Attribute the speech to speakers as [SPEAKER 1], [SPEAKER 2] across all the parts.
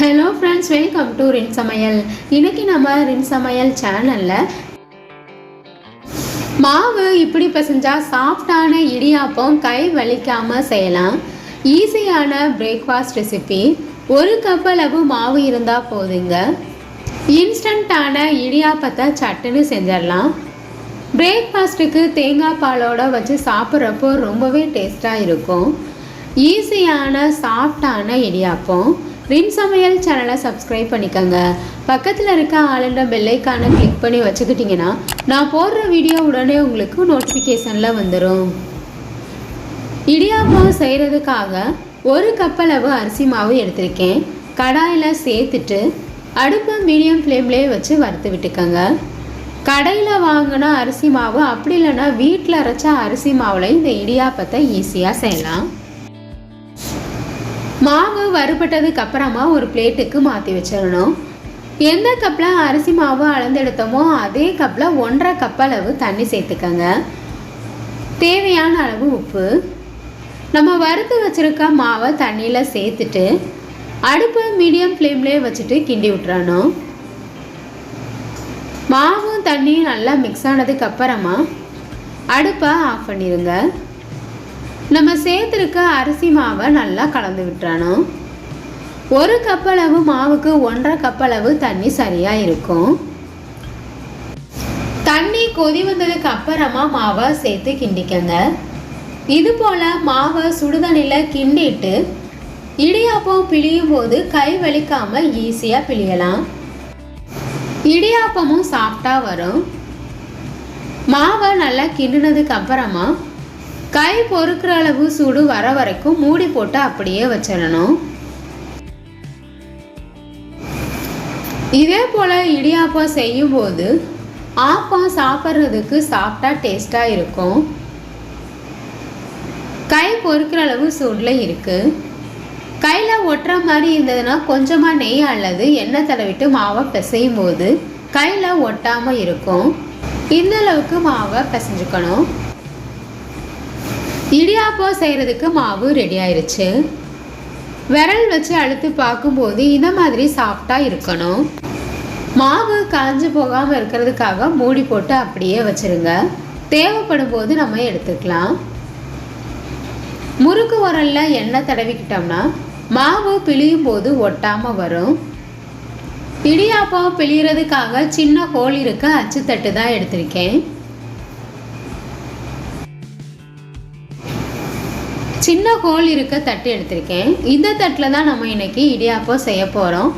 [SPEAKER 1] Hello friends welcome to ரின் சமையல் இன்னைக்கு நம்ம ரின் சமையல் சேனலில் மாவு இப்படி பிசைஞ்சா சாஃப்டான இடியாப்பம் கை வலிக்காமல் செய்யலாம். ஈஸியான பிரேக்ஃபாஸ்ட் ரெசிபி ஒரு கப் அளவு மாவு இருந்தால் போதுங்க. இன்ஸ்டண்ட்டான இடியாப்பத்தை சட்டுன்னு செஞ்சிடலாம். பிரேக்ஃபாஸ்ட்டுக்கு தேங்காய் பாலோட வச்சு சாப்பிட்றப்போ ரொம்பவே டேஸ்ட்டாக இருக்கும். ஈஸியான சாஃப்டான இடியாப்பம். ரின் சமையல் சேனலை சப்ஸ்கிரைப் பண்ணிக்கோங்க. பக்கத்தில் இருக்க ஆளுன்ற பெல்லைக்கான கிளிக் பண்ணி வச்சுக்கிட்டிங்கன்னா நான் போடுற வீடியோ உடனே உங்களுக்கு நோட்டிஃபிகேஷனில் வந்துடும் இடியாப்பம் செய்கிறதுக்காக ஒரு கப்பளவு அரிசி மாவு எடுத்திருக்கேன். கடாயில் சேர்த்துட்டு அடுப்பை மீடியம் ஃப்ளேம்லேயே வச்சு வறுத்து விட்டுக்கோங்க. கடையில் வாங்கின அரிசி மாவு அப்படி இல்லைன்னா வீட்டில் அரைச்ச அரிசி மாவில் இந்த இடியாப்பத்தை ஈஸியாக செய்யலாம். மாவு வறுபட்டதுக்கு அப்புறமா ஒரு பிளேட்டுக்கு மாற்றி வச்சிடணும். எந்த கப்பில் அரிசி மாவு அளந்தெடுத்தோமோ அதே கப்பில் ஒன்றரை கப் அளவு தண்ணி சேர்த்துக்கோங்க. தேவையான அளவு உப்பு. நம்ம வறுத்து வச்சுருக்க மாவை தண்ணியில் சேர்த்துட்டு அடுப்பை மீடியம் ஃப்ளேம்லேயே வச்சுட்டு கிண்டி விட்டுறணும். மாவும் தண்ணியும் நல்லா மிக்ஸ் ஆனதுக்கு அப்புறமா அடுப்பை ஆஃப் பண்ணிடுங்க நம்ம சேர்த்துருக்க அரிசி மாவை நல்லா கலந்து விட்டுறணும். ஒரு கப்பளவு மாவுக்கு ஒன்றரை கப்பளவு தண்ணி சரியாக இருக்கும். தண்ணி கொதி வந்ததுக்கு அப்புறமா மாவை சேர்த்து கிண்டிக்கங்க. இது போல் மாவை சுடுதண்ணியில் கிண்டிட்டு இடியாப்பம் பிழியும் போது கை வலிக்காமல் ஈஸியாக பிழியலாம். இடியாப்பமும் சாஃப்டாக வரும். மாவை நல்லா கிண்டினதுக்கு அப்புறமா கை பொறுக்கிற அளவு சூடு வர வரைக்கும் மூடி போட்டு அப்படியே வச்சிடணும். இதே போல் இடியாப்பம் செய்யும்போது ஆப்பம் சாப்பிட்றதுக்கு சாஃப்டாக டேஸ்ட்டாக இருக்கும். கை பொறுக்கிற அளவு சூடில் இருக்குது கையில் ஒட்டுற மாதிரி இருந்ததுன்னா கொஞ்சமாக நெய் அல்லது எண்ணெய் தடவிட்டு மாவை பிசையும் போது கையில் ஒட்டாமல் இருக்கும். இந்த அளவுக்கு மாவை பிசைஞ்சுக்கணும். இடியாப்பம் செய்கிறதுக்கு மாவு ரெடி ஆயிடுச்சு விரல் வச்சு அழுத்து பார்க்கும்போது இந்த மாதிரி சாஃப்டாக இருக்கணும். மாவு காஞ்சு போகாமல் இருக்கிறதுக்காக மூடி போட்டு அப்படியே வச்சுருங்க. தேவைப்படும் போது நம்ம எடுத்துக்கலாம். முறுக்கு உரலில் எண்ணெய் தடவிக்கிட்டோம்னா மாவு பிழியும் போது ஒட்டாமல் வரும். இடியாப்பம் பிழியறதுக்காக சின்ன ஹோல் இருக்க அச்சுத்தட்டு தான் எடுத்திருக்கேன். சின்ன ஹோல் இருக்க தட்டு எடுத்திருக்கேன். இந்த தட்டில் தான் நம்ம இன்னைக்கு இடியாப்பம் செய்ய போகிறோம்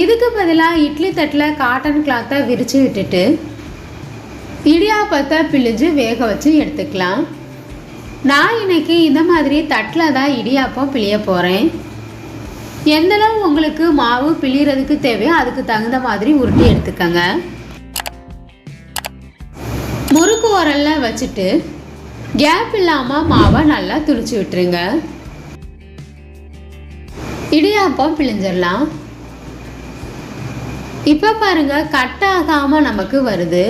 [SPEAKER 1] இதுக்கு பதிலாக இட்லி தட்டில் காட்டன் கிளாத்தை விரித்து விட்டுட்டு இடியாப்பத்தை பிழிஞ்சு வேக வச்சு எடுத்துக்கலாம். நான் இன்னைக்கு இந்த மாதிரி தட்டில் தான் இடியாப்பம் பிழிய போகிறேன் எந்தளவு உங்களுக்கு மாவு பிழிகிறதுக்கு தேவையோ அதுக்கு தகுந்த மாதிரி உருட்டி எடுத்துக்கோங்க. முறுக்கு உரலில் வச்சுட்டு கேப் இல்லாமல் மாவை நல்லா துளிச்சு விட்டுருங்க. இடியாப்பம் பிழிஞ்சிடலாம். இப்போ பாருங்க கட் ஆகாமல் நமக்கு வருது.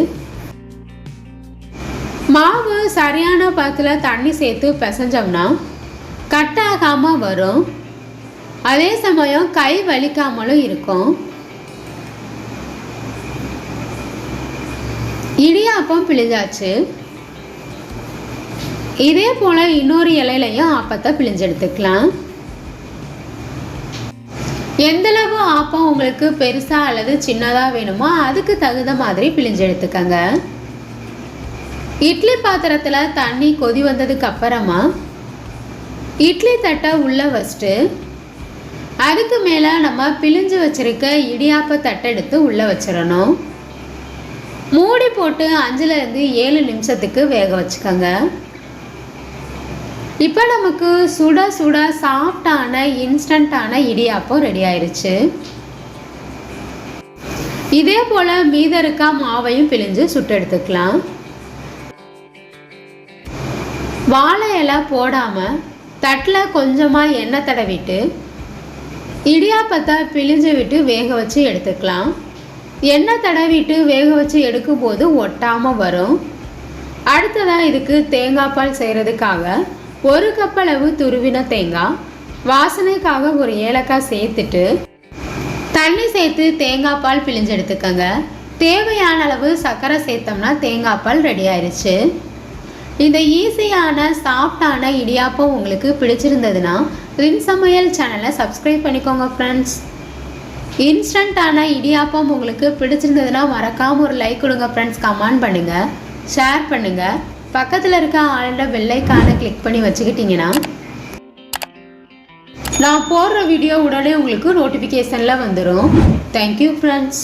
[SPEAKER 1] மாவு சரியான பதத்தில் தண்ணி சேர்த்து பிசைஞ்சோம்னா கட் ஆகாமல் வரும். அதே சமயம் கை வலிக்காமலும் இருக்கும். இடியாப்பம் பிழிஞ்சாச்சு. இதே போல் இன்னொரு இலையிலையும் ஆப்பத்தை பிழிஞ்சு எடுத்துக்கலாம் எந்தளவு ஆப்பம் உங்களுக்கு பெருசாக அல்லது சின்னதாக வேணுமோ அதுக்கு தகுந்த மாதிரி பிழிஞ்செடுத்துக்கங்க. இட்லி பாத்திரத்தில் தண்ணி கொதி வந்ததுக்கு அப்புறமா இட்லி தட்டை உள்ளே வச்சுட்டு அதுக்கு மேலே நம்ம பிழிஞ்சு வச்சிருக்க இடியாப்ப தட்டை எடுத்து உள்ளே வச்சிடணும். மூடி போட்டு அஞ்சுலேருந்து ஏழு நிமிஷத்துக்கு வேக வச்சுக்கோங்க. இப்போ நமக்கு சுட சுட சாஃப்டான இன்ஸ்டண்ட்டான இடியாப்பம் ரெடி ஆயிடுச்சு இதே போல் மீத இருக்க மாவையும் பிழிஞ்சு சுட்டு எடுத்துக்கலாம். வாழை இலை போடாமல் தட்டில் கொஞ்சமாக எண்ணெய் தடவிட்டு இடியாப்பத்தை பிழிஞ்சு விட்டு வேக வச்சு எடுத்துக்கலாம். எண்ணெய் தடவிட்டு வேக வச்சு எடுக்கும்போது ஒட்டாமல் வரும். அடுத்ததாக இதுக்கு தேங்காய் பால் செய்கிறதுக்காக ஒரு கப் அளவு துருவின தேங்காய் வாசனைக்காக ஒரு ஏலக்காய் சேர்த்துட்டு தண்ணி சேர்த்து தேங்காய் பால் பிழிஞ்செடுத்துக்கோங்க. தேவையான அளவு சர்க்கரை சேர்த்தோம்னா தேங்காய் பால் ரெடி ஆயிடுச்சு இந்த ஈஸியான சாஃப்டான இடியாப்பம் உங்களுக்கு பிடிச்சிருந்ததுன்னா ரின் சமையல் சேனலை சப்ஸ்கிரைப் பண்ணிக்கோங்க ஃப்ரெண்ட்ஸ் இன்ஸ்டண்ட்டான இடியாப்பம் உங்களுக்கு பிடிச்சிருந்ததுன்னா மறக்காமல் ஒரு லைக் கொடுங்க ஃப்ரெண்ட்ஸ் கமெண்ட் பண்ணுங்கள் ஷேர் பண்ணுங்கள் பக்கத்தில் இருக்க ஆளுட வெள்ளைக்கான கிளிக் பண்ணி வச்சுக்கிட்டிங்கன்னா நான் போடுற வீடியோ உடனே உங்களுக்கு நோட்டிஃபிகேஷனில் வந்துடும் தேங்க்யூ ஃப்ரெண்ட்ஸ்